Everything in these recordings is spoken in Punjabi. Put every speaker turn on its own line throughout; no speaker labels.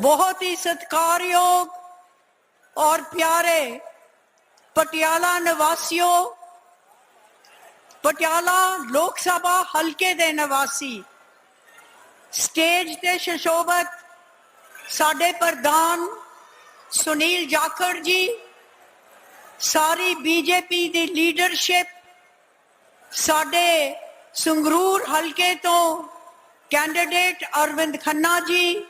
ਬਹੁਤ ਹੀ ਸਤਿਕਾਰਯੋਗ ਔਰ ਪਿਆਰੇ ਪਟਿਆਲਾ ਨਿਵਾਸੀਓ, ਪਟਿਆਲਾ ਲੋਕ ਸਭਾ ਹਲਕੇ ਦੇ ਨਿਵਾਸੀ, ਸਟੇਜ ਤੇ ਸ਼ਸ਼ੋਭਤ ਸਾਡੇ ਪ੍ਰਧਾਨ ਸੁਨੀਲ ਜਾਖੜ ਜੀ, ਸਾਰੀ ਬੀਜੇਪੀ ਦੀ ਲੀਡਰਸ਼ਿਪ ਸਾਡੇ ਸੰਗਰੂਰ ਹਲਕੇ ਤੋਂ ਕੈਂਡੀਡੇਟ ਅਰਵਿੰਦ ਖੰਨਾ ਜੀ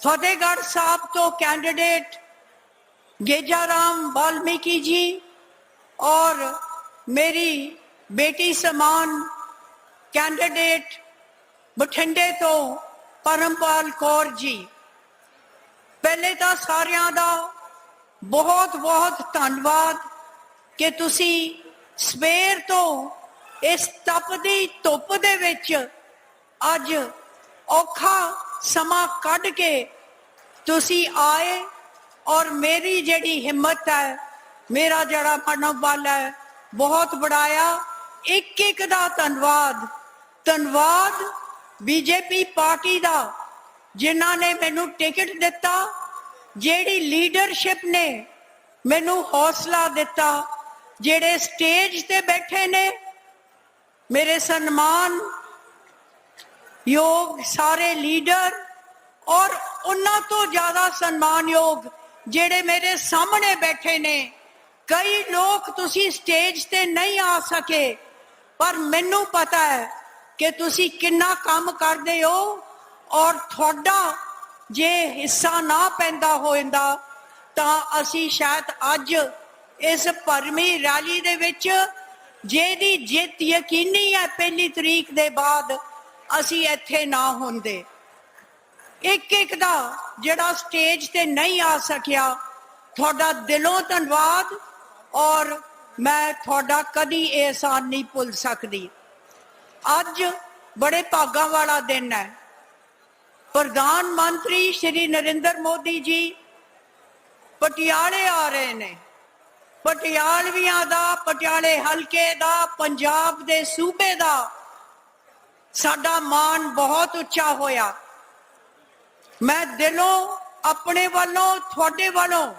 ਫਤਿਹਗੜ੍ਹ ਸਾਹਿਬ ਤੋਂ ਕੈਂਡੀਡੇਟ ਗੇਜਾਰਾਮ ਵਾਲਮੀਕੀ ਜੀ ਔਰ ਮੇਰੀ ਬੇਟੀ ਸਮਾਨ ਕੈਂਡੀਡੇਟ ਬਠਿੰਡੇ ਤੋਂ ਪਰਮਪਾਲ ਕੌਰ ਜੀ। ਪਹਿਲੇ ਤਾਂ ਸਾਰਿਆਂ ਦਾ ਬਹੁਤ ਬਹੁਤ ਧੰਨਵਾਦ ਕਿ ਤੁਸੀਂ ਸਵੇਰ ਤੋਂ ਇਸ ਤਪਦੀ ਧੁੱਪ ਦੇ ਵਿੱਚ ਅੱਜ ਔਖਾ ਸਮਾਂ ਕੱਢ ਕੇ ਤੁਸੀਂ ਆਏ ਔਰ ਮੇਰੀ ਜਿਹੜੀ ਹਿੰਮਤ ਹੈ, ਮੇਰਾ ਜਿਹੜਾ ਮਨੋਬਲ ਹੈ, ਬਹੁਤ ਬੜਾਇਆ ਇੱਕ ਇੱਕ ਦਾ ਧੰਨਵਾਦ। ਧੰਨਵਾਦ ਬੀਜੇਪੀ ਪਾਰਟੀ ਦਾ, ਜਿਨ੍ਹਾਂ ਨੇ ਮੈਨੂੰ ਟਿਕਟ ਦਿੱਤਾ, ਜਿਹੜੀ ਲੀਡਰਸ਼ਿਪ ਨੇ ਮੈਨੂੰ ਹੌਸਲਾ ਦਿੱਤਾ। ਜਿਹੜੇ ਸਟੇਜ ਤੇ ਬੈਠੇ ਨੇ, ਮੇਰੇ ਸਨਮਾਨ ਯੋਗ ਸਾਰੇ ਲੀਡਰ ਔਰ ਉਹਨਾਂ ਤੋਂ ਜ਼ਿਆਦਾ ਸਨਮਾਨਯੋਗ ਜਿਹੜੇ ਮੇਰੇ ਸਾਹਮਣੇ ਬੈਠੇ ਨੇ। ਕਈ ਲੋਕ ਤੁਸੀਂ ਸਟੇਜ ਤੇ ਨਹੀਂ ਆ ਸਕੇ, ਪਰ ਮੈਨੂੰ ਪਤਾ ਹੈ ਕਿ ਤੁਸੀਂ ਕਿੰਨਾ ਕੰਮ ਕਰਦੇ ਹੋ ਔਰ ਤੁਹਾਡਾ ਜੇ ਹਿੱਸਾ ਨਾ ਪੈਂਦਾ ਹੋਇੰਦਾ, ਤਾਂ ਅਸੀਂ ਸ਼ਾਇਦ ਅੱਜ ਇਸ ਭਰਮੀ ਰੈਲੀ ਦੇ ਵਿੱਚ, ਜਿਹਦੀ ਜਿੱਤ ਯਕੀਨੀ ਹੈ ਪਹਿਲੀ ਤਰੀਕ ਦੇ ਬਾਅਦ ਅਸੀਂ ਇੱਥੇ ਨਾ ਹੁੰਦੇ। ਇੱਕ ਇੱਕ ਦਾ ਜਿਹੜਾ ਸਟੇਜ ਤੇ ਨਹੀਂ ਆ ਸਕਿਆ, ਤੁਹਾਡਾ ਦਿਲੋਂ ਧੰਨਵਾਦ ਔਰ ਮੈਂ ਤੁਹਾਡਾ ਕਦੀ ਇਹ ਨਹੀਂ ਭੁੱਲ ਸਕਦੀ। ਅੱਜ ਬੜੇ ਭਾਗਾਂ ਵਾਲਾ ਦਿਨ ਹੈ। ਪ੍ਰਧਾਨ ਮੰਤਰੀ ਸ਼੍ਰੀ ਨਰਿੰਦਰ ਮੋਦੀ ਜੀ ਪਟਿਆਲੇ ਆ ਰਹੇ ਨੇ। ਪਟਿਆਲਵੀਆਂ ਦਾ, ਪਟਿਆਲੇ ਹਲਕੇ ਦਾ, ਪੰਜਾਬ ਦੇ ਸੂਬੇ ਦਾ ਸਾਡਾ ਮਾਣ ਬਹੁਤ ਉੱਚਾ ਹੋਇਆ। ਮੈਂ ਦਿਲੋਂ, ਆਪਣੇ ਵੱਲੋਂ, ਤੁਹਾਡੇ ਵੱਲੋਂ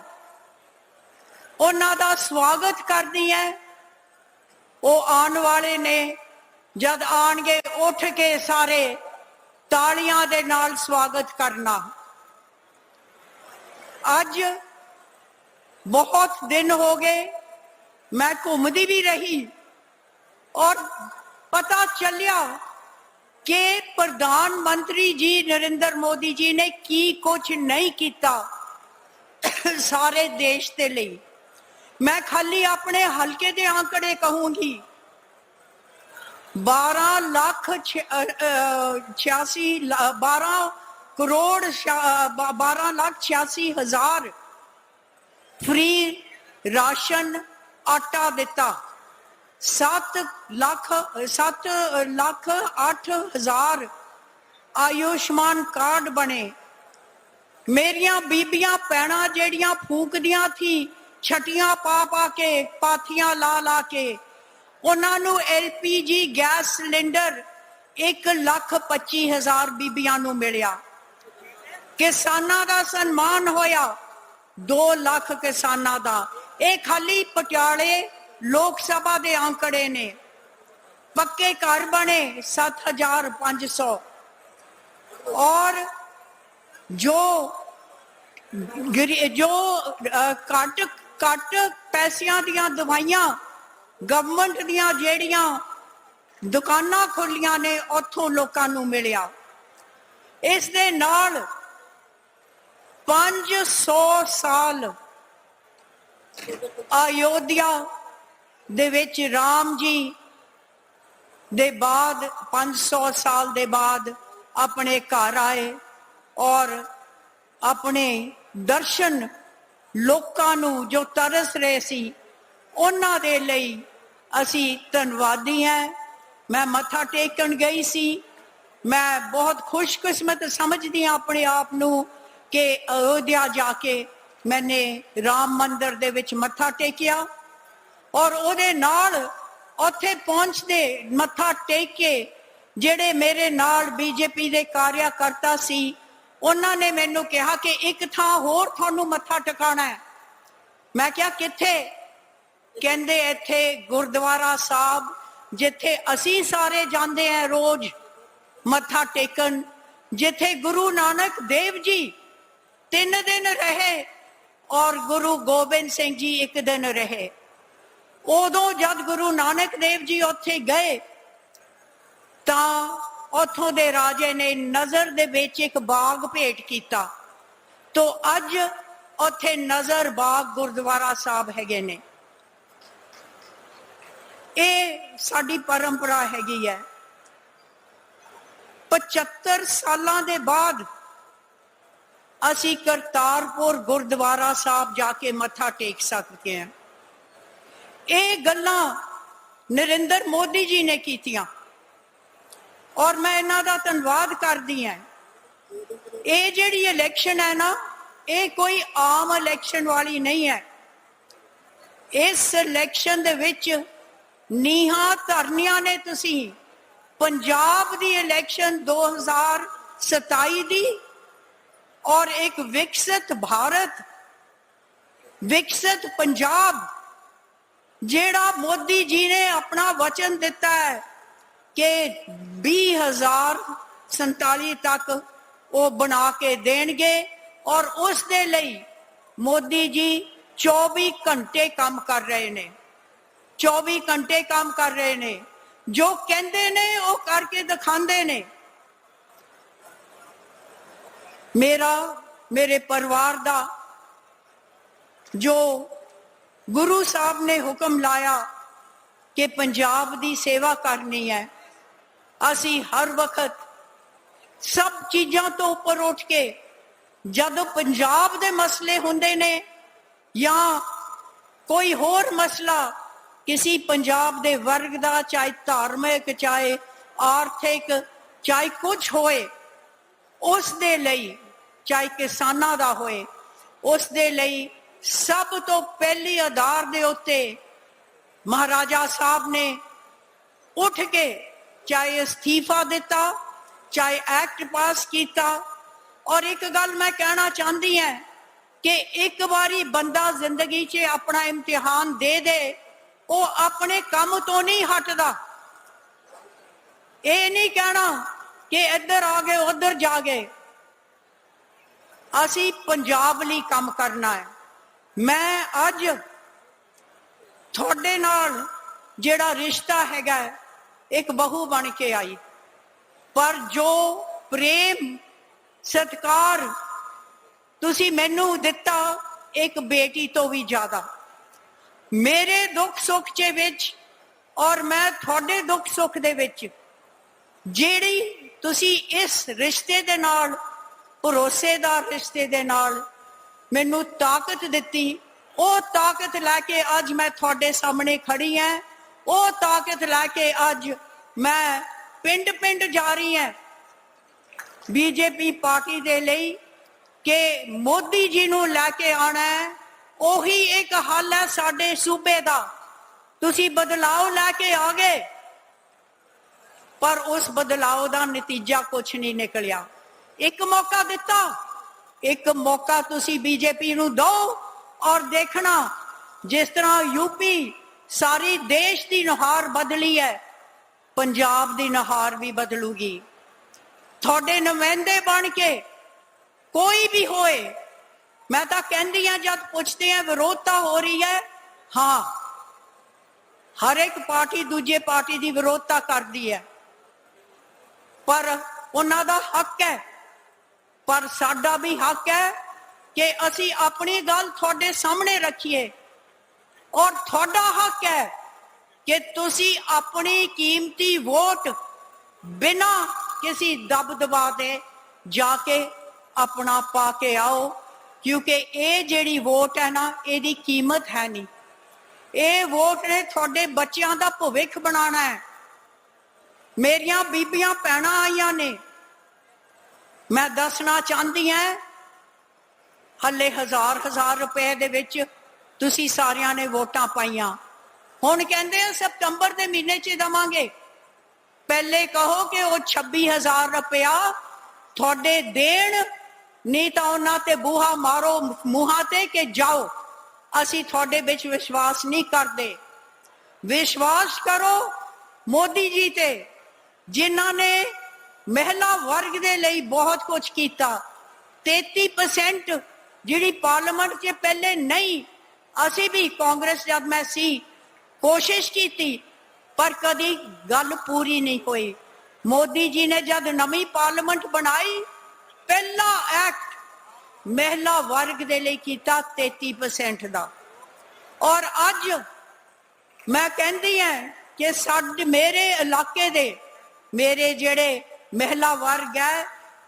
ਉਹਨਾਂ ਦਾ ਸਵਾਗਤ ਕਰਦੀ ਹੈ। ਉਹ ਆਉਣ ਵਾਲੇ ਨੇ, ਜਦ ਆਣਗੇ ਉੱਠ ਕੇ ਸਾਰੇ ਤਾਲੀਆਂ ਦੇ ਨਾਲ ਸਵਾਗਤ ਕਰਨਾ। ਅੱਜ ਬਹੁਤ ਦਿਨ ਹੋ ਗਏ, ਮੈਂ ਘੁੰਮਦੀ ਵੀ ਰਹੀ ਔਰ ਪਤਾ ਚੱਲਿਆ ਕਿ ਪ੍ਰਧਾਨ ਮੰਤਰੀ ਜੀ ਨਰਿੰਦਰ ਮੋਦੀ ਜੀ ਨੇ ਕੀ ਕੁਝ ਨਹੀਂ ਕੀਤਾ ਸਾਰੇ ਦੇਸ਼ ਦੇ ਲਈ? ਮੈਂ ਖਾਲੀ ਆਪਣੇ ਹਲਕੇ ਦੇ ਆંકੜੇ ਕਹੂੰਗੀ। 12 ਲੱਖ 86 12 ਕਰੋੜ 12 ਲੱਖ 86 ਹਜ਼ਾਰ ਫ੍ਰੀ ਰਾਸ਼ਨ ਆਟਾ ਦਿੱਤਾ। 7 ਲੱਖ 7 ਲੱਖ 8 ਹਜ਼ਾਰ ਆਯੁਸ਼ਮਾਨ ਕਾਰਡ ਬਣੇ। ਮੇਰੀਆਂ ਬੀਬੀਆਂ ਪੈਣਾ ਜਿਹੜੀਆਂ ਫੂਕਦੀਆਂ ਸੀ ਛਟੀਆਂ ਪਾ ਪਾ ਕੇ, ਪਾਥੀਆਂ ਲਾ ਲਾ ਕੇ, ਉਹਨਾਂ ਨੂੰ ਐਲਪੀਜੀ ਗੈਸ ਸਿਲੰਡਰ 1 ਲੱਖ 25 ਹਜ਼ਾਰ ਬੀਬੀਆਂ ਨੂੰ ਮਿਲਿਆ। ਕਿਸਾਨਾਂ ਦਾ ਸਨਮਾਨ ਹੋਇਆ। 2 ਲੱਖ ਕਿਸਾਨਾਂ ਦਾ। ਇਹ ਖਾਲੀ ਪਟਿਆਲੇ ਲੋਕ ਸਭਾ ਦੇ ਅੰਕੜੇ ਨੇ। ਪੱਕੇ ਘਰ ਬਣੇ 7500 ਔਰ ਜੋ ਗਰੀ- ਜੋ ਅ, ਘੱਟ ਘੱਟ ਪੈਸਿਆਂ ਦੀਆਂ ਦਵਾਈਆਂ ਗਵਰਨਮੈਂਟ ਦੀਆਂ ਜਿਹੜੀਆਂ ਦੁਕਾਨਾਂ ਖੋਲੀਆਂ ਨੇ ਉੱਥੋਂ ਲੋਕਾਂ ਨੂੰ ਮਿਲਿਆ। ਇਸ ਦੇ ਨਾਲ 500 ਸਾਲ ਅਯੋਧਿਆ ਦੇ ਵਿੱਚ ਰਾਮ ਜੀ ਦੇ ਬਾਅਦ 500 ਸਾਲ ਦੇ ਬਾਅਦ ਆਪਣੇ ਘਰ ਆਏ ਔਰ ਆਪਣੇ ਦਰਸ਼ਨ ਲੋਕਾਂ ਨੂੰ ਜੋ ਤਰਸ ਰਹੇ ਸੀ, ਉਹਨਾਂ ਦੇ ਲਈ ਅਸੀਂ ਧੰਨਵਾਦੀ ਹਾਂ। ਮੈਂ ਮੱਥਾ ਟੇਕਣ ਗਈ ਸੀ। ਮੈਂ ਬਹੁਤ ਖੁਸ਼ਕਿਸਮਤ ਸਮਝਦੀ ਹਾਂ ਆਪਣੇ ਆਪ ਨੂੰ ਕਿ ਅਯੋਧਿਆ ਜਾ ਕੇ ਮੈਨੇ ਰਾਮ ਮੰਦਰ ਦੇ ਵਿੱਚ ਮੱਥਾ ਟੇਕਿਆ। ਔਰ ਉਹਦੇ ਨਾਲ ਉੱਥੇ ਪਹੁੰਚਦੇ ਮੱਥਾ ਟੇਕ ਕੇ ਜਿਹੜੇ ਮੇਰੇ ਨਾਲ ਬੀਜੇਪੀ ਦੇ ਕਾਰਿਆਕਰਤਾ ਸੀ, ਉਹਨਾਂ ਨੇ ਮੈਨੂੰ ਕਿਹਾ ਕਿ ਇੱਕ ਥਾਂ ਹੋਰ ਤੁਹਾਨੂੰ ਮੱਥਾ ਟਿਕਾਣਾ ਹੈ। ਮੈਂ ਕਿਹਾ, ਕਿੱਥੇ? ਕਹਿੰਦੇ, ਇੱਥੇ ਗੁਰਦੁਆਰਾ ਸਾਹਿਬ, ਜਿੱਥੇ ਅਸੀਂ ਸਾਰੇ ਜਾਂਦੇ ਆ ਰੋਜ਼ ਮੱਥਾ ਟੇਕਣ, ਜਿੱਥੇ ਗੁਰੂ ਨਾਨਕ ਦੇਵ ਜੀ ਤਿੰਨ ਦਿਨ ਰਹੇ ਔਰ ਗੁਰੂ ਗੋਬਿੰਦ ਸਿੰਘ ਜੀ ਇੱਕ ਦਿਨ ਰਹੇ। ਉਦੋਂ ਜਦ ਗੁਰੂ ਨਾਨਕ ਦੇਵ ਜੀ ਉੱਥੇ ਗਏ, ਤਾਂ ਉੱਥੋਂ ਦੇ ਰਾਜੇ ਨੇ ਨਜ਼ਰ ਦੇ ਵਿੱਚ ਇੱਕ ਬਾਗ ਭੇਟ ਕੀਤਾ। ਤੋਂ ਅੱਜ ਉੱਥੇ ਨਜ਼ਰ ਬਾਗ ਗੁਰਦੁਆਰਾ ਸਾਹਿਬ ਹੈਗੇ ਨੇ। ਇਹ ਸਾਡੀ ਪਰੰਪਰਾ ਹੈਗੀ ਹੈ। 75 ਸਾਲਾਂ ਦੇ ਬਾਅਦ ਅਸੀਂ ਕਰਤਾਰਪੁਰ ਗੁਰਦੁਆਰਾ ਸਾਹਿਬ ਜਾ ਕੇ ਮੱਥਾ ਟੇਕ ਸਕਦੇ ਹਾਂ। ਇਹ ਗੱਲਾਂ ਨਰਿੰਦਰ ਮੋਦੀ ਜੀ ਨੇ ਕੀਤੀਆਂ। ਔਰ ਮੈਂ ਇਹਨਾਂ ਦਾ ਧੰਨਵਾਦ ਕਰਦੀ ਹਾਂ। ਇਹ ਜਿਹੜੀ ਇਲੈਕਸ਼ਨ ਹੈ ਨਾ, ਇਹ ਕੋਈ ਆਮ ਇਲੈਕਸ਼ਨ ਵਾਲੀ ਨਹੀਂ ਹੈ। ਇਸ ਇਲੈਕਸ਼ਨ ਦੇ ਵਿੱਚ ਨੀਹਾਂ ਧਰਨੀਆਂ ਨੇ ਤੁਸੀਂ। ਪੰਜਾਬ ਦੀ ਇਲੈਕਸ਼ਨ 2027 ਦੀ ਔਰ ਇੱਕ ਵਿਕਸਿਤ ਭਾਰਤ, ਵਿਕਸਿਤ ਪੰਜਾਬ ਜਿਹੜਾ ਮੋਦੀ ਜੀ ਨੇ ਆਪਣਾ ਵਚਨ ਦਿੱਤਾ ਹੈ ਕਿ 20047 ਤੱਕ ਉਹ ਬਣਾ ਕੇ ਦੇਣਗੇ ਔਰ ਉਸ ਦੇ ਲਈ ਮੋਦੀ ਜੀ 24 ਘੰਟੇ ਕੰਮ ਕਰ ਰਹੇ ਨੇ। 24 ਘੰਟੇ ਕੰਮ ਕਰ ਰਹੇ ਨੇ। ਜੋ ਕਹਿੰਦੇ ਨੇ ਉਹ ਕਰਕੇ ਦਿਖਾਉਂਦੇ ਨੇ। ਮੇਰਾ, ਮੇਰੇ ਪਰਿਵਾਰ ਦਾ ਜੋ ਗੁਰੂ ਸਾਹਿਬ ਨੇ ਹੁਕਮ ਲਾਇਆ ਕਿ ਪੰਜਾਬ ਦੀ ਸੇਵਾ ਕਰਨੀ ਹੈ। ਅਸੀਂ ਹਰ ਵਕਤ ਸਭ ਚੀਜ਼ਾਂ ਤੋਂ ਉੱਪਰ ਉੱਠ ਕੇ ਜਦੋਂ ਪੰਜਾਬ ਦੇ ਮਸਲੇ ਹੁੰਦੇ ਨੇ ਜਾਂ ਕੋਈ ਹੋਰ ਮਸਲਾ, ਕਿਸੇ ਪੰਜਾਬ ਦੇ ਵਰਗ ਦਾ, ਚਾਹੇ ਧਾਰਮਿਕ, ਚਾਹੇ ਆਰਥਿਕ, ਚਾਹੇ ਕੁਝ ਹੋਏ, ਉਸ ਦੇ ਲਈ, ਚਾਹੇ ਕਿਸਾਨਾਂ ਦਾ ਹੋਏ, ਉਸ ਦੇ ਲਈ ਸਭ ਤੋਂ ਪਹਿਲੀ ਆਧਾਰ ਦੇ ਉੱਤੇ ਮਹਾਰਾਜਾ ਸਾਹਿਬ ਨੇ ਉੱਠ ਕੇ ਚਾਹੇ ਅਸਤੀਫਾ ਦਿੱਤਾ, ਚਾਹੇ ਐਕਟ ਪਾਸ ਕੀਤਾ। ਔਰ ਇੱਕ ਗੱਲ ਮੈਂ ਕਹਿਣਾ ਚਾਹੁੰਦੀ ਹਾਂ ਕਿ ਇੱਕ ਵਾਰੀ ਬੰਦਾ ਜ਼ਿੰਦਗੀ 'ਚ ਆਪਣਾ ਇਮਤਿਹਾਨ ਦੇ ਦੇ, ਉਹ ਆਪਣੇ ਕੰਮ ਤੋਂ ਨਹੀਂ ਹਟਦਾ। ਇਹ ਨਹੀਂ ਕਹਿਣਾ ਕਿ ਇੱਧਰ ਆ ਗਏ, ਉੱਧਰ ਜਾ ਗਏ। ਅਸੀਂ ਪੰਜਾਬ ਲਈ ਕੰਮ ਕਰਨਾ ਹੈ। ਮੈਂ ਅੱਜ ਤੁਹਾਡੇ ਨਾਲ ਜਿਹੜਾ ਰਿਸ਼ਤਾ ਹੈਗਾ, ਇੱਕ ਬਹੂ ਬਣ ਕੇ ਆਈ। ਪਰ ਜੋ ਪ੍ਰੇਮ, ਸਤਕਾਰ ਤੁਸੀਂ ਮੈਨੂੰ ਦਿੱਤਾ, ਇੱਕ ਬੇਟੀ ਤੋਂ ਵੀ ਜ਼ਿਆਦਾ। ਮੇਰੇ ਦੁੱਖ ਸੁੱਖ ਦੇ ਵਿੱਚ ਔਰ ਮੈਂ ਤੁਹਾਡੇ ਦੁੱਖ ਸੁੱਖ ਦੇ ਵਿੱਚ, ਜਿਹੜੀ ਤੁਸੀਂ ਇਸ ਰਿਸ਼ਤੇ ਦੇ ਨਾਲ, ਭਰੋਸੇਦਾਰ ਰਿਸ਼ਤੇ ਦੇ ਨਾਲ ਮੈਨੂੰ ਤਾਕਤ ਦਿੱਤੀ। ਉਹ ਤਾਕਤ ਲੈ ਕੇ ਅੱਜ ਮੈਂ ਤੁਹਾਡੇ ਸਾਹਮਣੇ ਖੜੀ ਹਾਂ ਉਹ ਤਾਕਤ ਲੈ ਕੇ ਅੱਜ ਮੈਂ ਪਿੰਡ ਪਿੰਡ ਜਾ ਰਹੀ ਹਾਂ ਬੀਜੇਪੀ ਪਾਰਟੀ ਦੇ ਲਈ ਕਿ ਮੋਦੀ ਜੀ ਨੂੰ ਲੈ ਕੇ ਆਣਾ ਹੈ ਉਹੀ ਇੱਕ ਹੱਲ ਹੈ ਸਾਡੇ ਸੂਬੇ ਦਾ। ਤੁਸੀਂ ਬਦਲਾਅ ਲੈ ਕੇ ਆ ਗਏ ਪਰ ਉਸ ਬਦਲਾਅ ਦਾ ਨਤੀਜਾ ਕੁਝ ਨਹੀਂ ਨਿਕਲਿਆ। ਇੱਕ ਮੌਕਾ ਦਿੱਤਾ। ਇੱਕ ਮੌਕਾ ਤੁਸੀਂ ਬੀਜੇਪੀ ਨੂੰ ਦਿਓ ਔਰ ਦੇਖਣਾ, ਜਿਸ ਤਰ੍ਹਾਂ ਯੂਪੀ ਸਾਰੀ ਦੇਸ਼ ਦੀ ਨੁਹਾਰ ਬਦਲੀ ਹੈ, ਪੰਜਾਬ ਦੀ ਨੁਹਾਰ ਵੀ ਬਦਲੂਗੀ। ਤੁਹਾਡੇ ਨੁਮਾਇੰਦੇ ਬਣ ਕੇ ਕੋਈ ਵੀ ਹੋਏ, ਮੈਂ ਤਾਂ ਕਹਿੰਦੀ ਆ ਜਦ ਪੁੱਛਦੇ ਆ ਵਿਰੋਧਤਾ ਹੋ ਰਹੀ ਹੈ। ਹਾਂ, ਹਰ ਇੱਕ ਪਾਰਟੀ ਦੂਜੇ ਪਾਰਟੀ ਦੀ ਵਿਰੋਧਤਾ ਕਰਦੀ ਹੈ। ਪਰ ਉਹਨਾਂ ਦਾ ਹੱਕ ਹੈ ਪਰ ਸਾਡਾ ਵੀ ਹੱਕ ਹੈ ਕਿ ਅਸੀਂ ਆਪਣੀ ਗੱਲ ਤੁਹਾਡੇ ਸਾਹਮਣੇ ਰੱਖੀਏ। ਔਰ ਤੁਹਾਡਾ ਹੱਕ ਹੈ ਕਿ ਤੁਸੀਂ ਆਪਣੀ ਕੀਮਤੀ ਵੋਟ ਬਿਨਾ ਕਿਸੇ ਦਬਦਬਾ ਦੇ ਜਾ ਕੇ ਆਪਣਾ ਪਾ ਕੇ ਆਓ, ਕਿਉਂਕਿ ਇਹ ਜਿਹੜੀ ਵੋਟ ਹੈ ਨਾ, ਇਹਦੀ ਕੀਮਤ ਹੈ ਨਹੀਂ। ਇਹ ਵੋਟ ਨੇ ਤੁਹਾਡੇ ਬੱਚਿਆਂ ਦਾ ਭਵਿੱਖ ਬਣਾਉਣਾ ਹੈ। ਮੇਰੀਆਂ ਬੀਬੀਆਂ ਪੈਣਾ ਆਈਆਂ ਨੇ। ਮੈਂ ਦੱਸਣਾ ਚਾਹੁੰਦੀ ਹਾਂ, ਹੱਲੇ ਹਜ਼ਾਰ ਹਜ਼ਾਰ ਰੁਪਏ ਦੇ ਵਿੱਚ ਤੁਸੀਂ ਸਾਰਿਆਂ ਨੇ ਵੋਟਾਂ ਪਾਈਆਂ। ਹੁਣ ਕਹਿੰਦੇ ਆ, ਸਤੰਬਰ ਦੇ ਮਹੀਨੇ 'ਚ ਦਵਾਂਗੇ। ਪਹਿਲੇ ਕਹੋ ਕਿ ਉਹ 26000 ਰੁਪਇਆ ਤੁਹਾਡੇ ਦੇਣ, ਨਹੀਂ ਤਾਂ ਉਹਨਾਂ ਤੇ ਬੂਹਾ ਮਾਰੋ ਮੂੰਹਾਂ ਤੇ ਕਿ ਜਾਓ। ਅਸੀਂ ਤੁਹਾਡੇ ਵਿੱਚ ਵਿਸ਼ਵਾਸ ਨਹੀਂ ਕਰਦੇ। ਵਿਸ਼ਵਾਸ ਕਰੋ ਮੋਦੀ ਜੀ ਤੇ, ਜਿਨ੍ਹਾਂ ਨੇ ਮਹਿਲਾ ਵਰਗ ਦੇ ਲਈ ਬਹੁਤ ਕੁਝ ਕੀਤਾ। 33% ਜਿਹੜੀ ਪਾਰਲੀਮੈਂਟ 'ਚ ਪਹਿਲੇ ਨਹੀਂ, ਅਸੀਂ ਵੀ ਕਾਂਗਰਸ ਜਦ ਮੈਂ ਸੀ, ਕੋਸ਼ਿਸ਼ ਕੀਤੀ, ਪਰ ਕਦੀ ਗੱਲ ਪੂਰੀ ਨਹੀਂ ਹੋਈ। ਮੋਦੀ ਜੀ ਨੇ ਜਦ ਨਵੀਂ ਪਾਰਲੀਮੈਂਟ ਬਣਾਈ, ਪਹਿਲਾ ਐਕਟ ਮਹਿਲਾ ਵਰਗ ਦੇ ਲਈ ਕੀਤਾ 33% ਦਾ। ਔਰ ਅੱਜ ਮੈਂ ਕਹਿੰਦੀ ਹਾਂ ਕਿ ਸਾਡੇ, ਮੇਰੇ ਇਲਾਕੇ ਦੇ ਮੇਰੇ ਜਿਹੜੇ ਮਹਿਲਾ ਵਰਗ ਹੈ।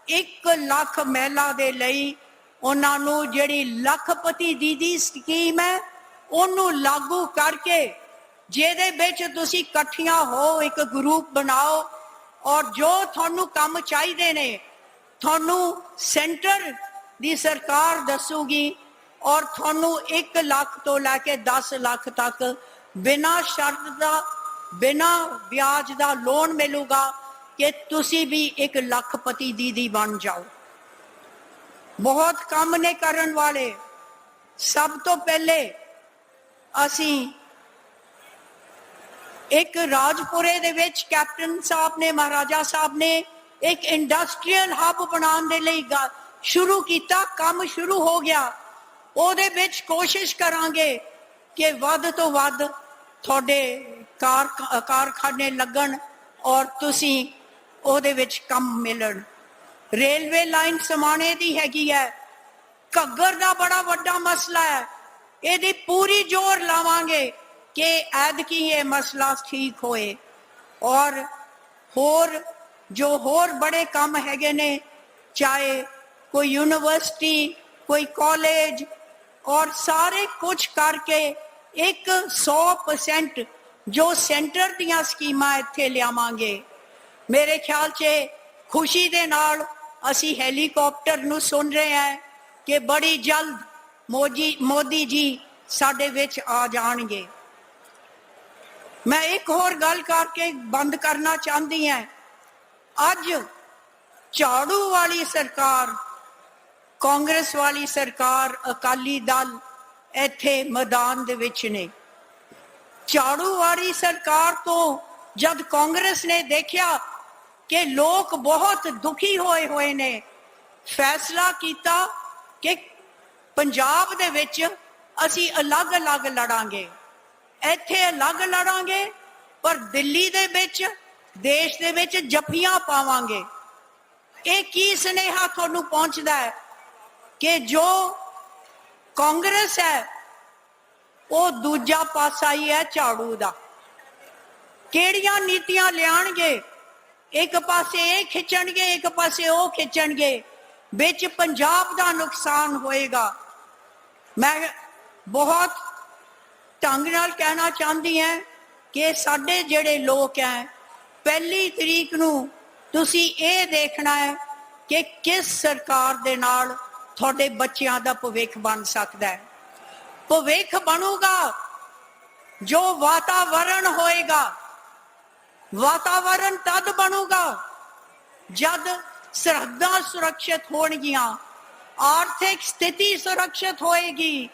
1 ਲੱਖ ਮਹਿਲਾ ਦੇ ਲਈ ਉਹਨਾਂ ਨੂੰ ਜਿਹੜੀ ਲੱਖਪਤੀ ਦੀਦੀ ਸਕੀਮ ਹੈ, ਉਹਨੂੰ ਲਾਗੂ ਕਰਕੇ ਜਿਹਦੇ ਵਿੱਚ ਤੁਸੀਂ ਇਕੱਠੀਆਂ ਹੋ, ਇੱਕ ਗਰੁੱਪ ਬਣਾਓ ਔਰ ਜੋ ਤੁਹਾਨੂੰ ਕੰਮ ਚਾਹੀਦੇ ਨੇ, ਤੁਹਾਨੂੰ ਸੈਂਟਰ ਦੀ ਸਰਕਾਰ ਦੱਸੂਗੀ ਔਰ ਤੁਹਾਨੂੰ 1 ਲੱਖ ਤੋਂ ਲੈ ਕੇ 10 ਲੱਖ ਤੱਕ ਬਿਨਾਂ ਸ਼ਰਤ ਦਾ, ਬਿਨਾਂ ਵਿਆਜ ਦਾ ਲੋਨ ਮਿਲੂਗਾ। ਕਿ ਤੁਸੀਂ ਵੀ ਇੱਕ ਲੱਖਪਤੀ ਦੀਦੀ ਬਣ ਜਾਓ। ਬਹੁਤ ਕੰਮ ਨੇ ਕਰਨ ਵਾਲੇ। ਸਭ ਤੋਂ ਪਹਿਲੇ ਅਸੀਂ ਇੱਕ ਰਾਜਪੁਰੇ ਦੇ ਵਿੱਚ ਕੈਪਟਨ ਸਾਹਿਬ ਨੇ, ਮਹਾਰਾਜਾ ਸਾਹਿਬ ਨੇ ਇੱਕ ਇੰਡਸਟਰੀਅਲ ਹੱਬ ਬਣਾਉਣ ਦੇ ਲਈ ਗਾ- ਸ਼ੁਰੂ ਕੀਤਾ। ਕੰਮ ਸ਼ੁਰੂ ਹੋ ਗਿਆ। ਉਹਦੇ ਵਿੱਚ ਕੋਸ਼ਿਸ਼ ਕਰਾਂਗੇ ਕਿ ਵੱਧ ਤੋਂ ਵੱਧ ਤੁਹਾਡੇ ਕਾਰਖਾਨੇ ਲੱਗਣ ਔਰ ਤੁਸੀਂ ਉਹਦੇ ਵਿੱਚ ਕੰਮ ਮਿਲਣ। ਰੇਲਵੇ ਲਾਈਨ ਸਮਾਣੇ ਦੀ ਹੈਗੀ ਹੈ। ਘੱਗਰ ਦਾ ਬੜਾ ਵੱਡਾ ਮਸਲਾ ਹੈ। ਇਹਦੀ ਪੂਰੀ ਜ਼ੋਰ ਲਾਵਾਂਗੇ ਕਿ ਐਦਕੀ ਇਹ ਮਸਲਾ ਠੀਕ ਹੋਏ। ਔਰ ਹੋਰ ਜੋ ਹੋਰ ਬੜੇ ਕੰਮ ਹੈਗੇ ਨੇ, ਚਾਹੇ ਕੋਈ ਯੂਨੀਵਰਸਿਟੀ, ਕੋਈ ਕਾਲਜ, ਔਰ ਸਾਰੇ ਕੁਝ ਕਰਕੇ ਇੱਕ 100% ਜੋ ਸੈਂਟਰ ਦੀਆਂ ਸਕੀਮਾਂ ਇੱਥੇ ਲਿਆਵਾਂਗੇ। ਮੇਰੇ ਖਿਆਲ 'ਚ ਖੁਸ਼ੀ ਦੇ ਨਾਲ ਅਸੀਂ ਹੈਲੀਕਾਪਟਰ ਨੂੰ ਸੁਣ ਰਹੇ ਹਾਂ ਕਿ ਬੜੀ ਜਲਦ ਮੋਦੀ ਮੋਦੀ ਜੀ ਸਾਡੇ ਵਿੱਚ ਆ ਜਾਣਗੇ। ਮੈਂ ਇੱਕ ਹੋਰ ਗੱਲ ਕਰਕੇ ਬੰਦ ਕਰਨਾ ਚਾਹੁੰਦੀ ਹਾਂ। ਅੱਜ ਝਾੜੂ ਵਾਲੀ ਸਰਕਾਰ, ਕਾਂਗਰਸ ਵਾਲੀ ਸਰਕਾਰ, ਅਕਾਲੀ ਦਲ ਇੱਥੇ ਮੈਦਾਨ ਦੇ ਵਿੱਚ ਨੇ। ਝਾੜੂ ਵਾਲੀ ਸਰਕਾਰ ਤੋਂ ਜਦ ਕਾਂਗਰਸ ਨੇ ਦੇਖਿਆ ਕਿ ਲੋਕ ਬਹੁਤ ਦੁਖੀ ਹੋਏ ਹੋਏ ਨੇ। ਫੈਸਲਾ ਕੀਤਾ ਕਿ ਪੰਜਾਬ ਦੇ ਵਿੱਚ ਅਸੀਂ ਅਲੱਗ-ਅਲੱਗ ਲੜਾਂਗੇ। ਇੱਥੇ ਅਲੱਗ ਲੜਾਂਗੇ, ਪਰ ਦਿੱਲੀ ਦੇ ਵਿੱਚ, ਦੇਸ਼ ਦੇ ਵਿੱਚ ਜੱਫੀਆਂ ਪਾਵਾਂਗੇ। ਇਹ ਕੀ ਸੁਨੇਹਾ ਤੁਹਾਨੂੰ ਪਹੁੰਚਦਾ ਹੈ ਕਿ ਜੋ ਕਾਂਗਰਸ ਹੈ, ਉਹ ਦੂਜਾ ਪਾਸਾ ਹੀ ਹੈ ਝਾੜੂ ਦਾ। ਕਿਹੜੀਆਂ ਨੀਤੀਆਂ ਲਿਆਣਗੇ ਇੱਕ ਪਾਸੇ ਇਹ ਖਿੱਚਣਗੇ, ਇੱਕ ਪਾਸੇ ਉਹ ਖਿੱਚਣਗੇ। ਵਿੱਚ ਪੰਜਾਬ ਦਾ ਨੁਕਸਾਨ ਹੋਏਗਾ। ਮੈਂ ਬਹੁਤ ਢੰਗ ਨਾਲ ਕਹਿਣਾ ਚਾਹੁੰਦੀ ਹਾਂ ਕਿ ਸਾਡੇ ਜਿਹੜੇ ਲੋਕ ਹੈ, ਪਹਿਲੀ ਤਰੀਕ ਨੂੰ ਤੁਸੀਂ ਇਹ ਦੇਖਣਾ ਹੈ ਕਿ ਕਿਸ ਸਰਕਾਰ ਦੇ ਨਾਲ ਤੁਹਾਡੇ ਬੱਚਿਆਂ ਦਾ ਭਵਿੱਖ ਬਣ ਸਕਦਾ ਹੈ। ਭਵਿੱਖ ਬਣੂਗਾ, ਜੋ ਵਾਤਾਵਰਣ ਹੋਏਗਾ ਵਾਤਾਵਰਣ ਤਦ ਬਣੂਗਾ ਜਦ ਸਰਹੱਦਾਂ ਸੁਰੱਖਿਅਤ ਹੋਣਗੀਆਂ, ਆਰਥਿਕ ਸਥਿਤੀ ਸੁਰੱਖਿਅਤ ਹੋਏਗੀ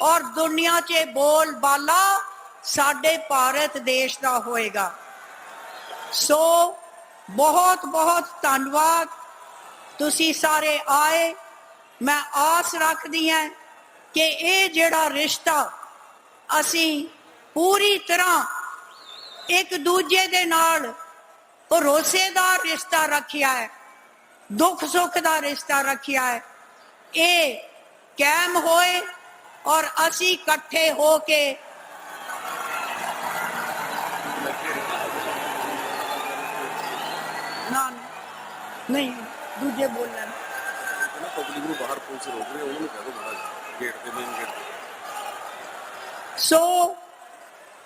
ਔਰ ਦੁਨੀਆ 'ਚ ਬੋਲ ਬਾਲਾ ਸਾਡੇ ਭਾਰਤ ਦੇਸ਼ ਦਾ ਹੋਏਗਾ। ਸੋ ਬਹੁਤ ਬਹੁਤ ਧੰਨਵਾਦ। ਤੁਸੀਂ ਸਾਰੇ ਆਏ। ਮੈਂ ਆਸ ਰੱਖਦੀ ਹਾਂ ਕਿ ਇਹ ਜਿਹੜਾ ਰਿਸ਼ਤਾ ਅਸੀਂ ਪੂਰੀ ਤਰ੍ਹਾਂ ਇੱਕ ਦੂਜੇ ਦੇ ਨਾਲ ਭਰੋਸੇਦਾਰ ਰਿਸ਼ਤਾ ਰੱਖਿਆ ਹੈ ਦੁੱਖ ਸੁੱਖ ਦਾ ਰਿਸ਼ਤਾ ਰੱਖਿਆ ਹੈ। ਇਹ ਕਾਇਮ ਹੋਏ ਔਰ ਅਸੀਂ ਇਕੱਠੇ ਹੋ ਕੇ ਨਾ ਨਹੀਂ ਦੂਜੇ ਬੋਲਣ।
ਨਾ ਪਬਲਿਕ ਨੂੰ ਬਾਹਰ ਪੁਲਿਸ ਰੋਕ ਰਹੀ ਉਹਨਾਂ ਨੂੰ ਕਹਿ ਦੋ ਗੇਟ ਤੇ ਮੇਨ ਗੇਟ
ਸੋ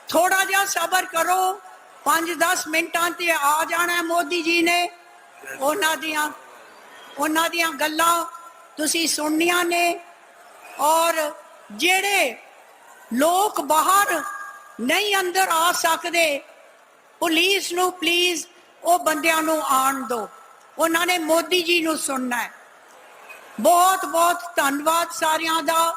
ਥੋੜਾ ਜਿਹਾ ਸਬਰ ਕਰੋ। 5-10 ਮਿੰਟਾਂ ਤੇ ਆ ਜਾਣਾ ਮੋਦੀ ਜੀ ਨੇ। ਉਹਨਾਂ ਦੀਆਂ ਉਹਨਾਂ ਦੀਆਂ ਗੱਲਾਂ ਤੁਸੀਂ ਸੁਣਨੀਆਂ ਨੇ। ਔਰ ਜਿਹੜੇ ਲੋਕ ਬਾਹਰ ਨਹੀਂ ਅੰਦਰ ਆ ਸਕਦੇ, ਪੁਲਿਸ ਨੂੰ ਪਲੀਜ਼ ਉਹ ਬੰਦਿਆਂ ਨੂੰ ਆਣ ਦਿਓ ਉਹਨਾਂ ਨੇ ਮੋਦੀ ਜੀ ਨੂੰ ਸੁਣਨਾ ਹੈ। ਬਹੁਤ ਬਹੁਤ ਧੰਨਵਾਦ ਸਾਰਿਆਂ ਦਾ।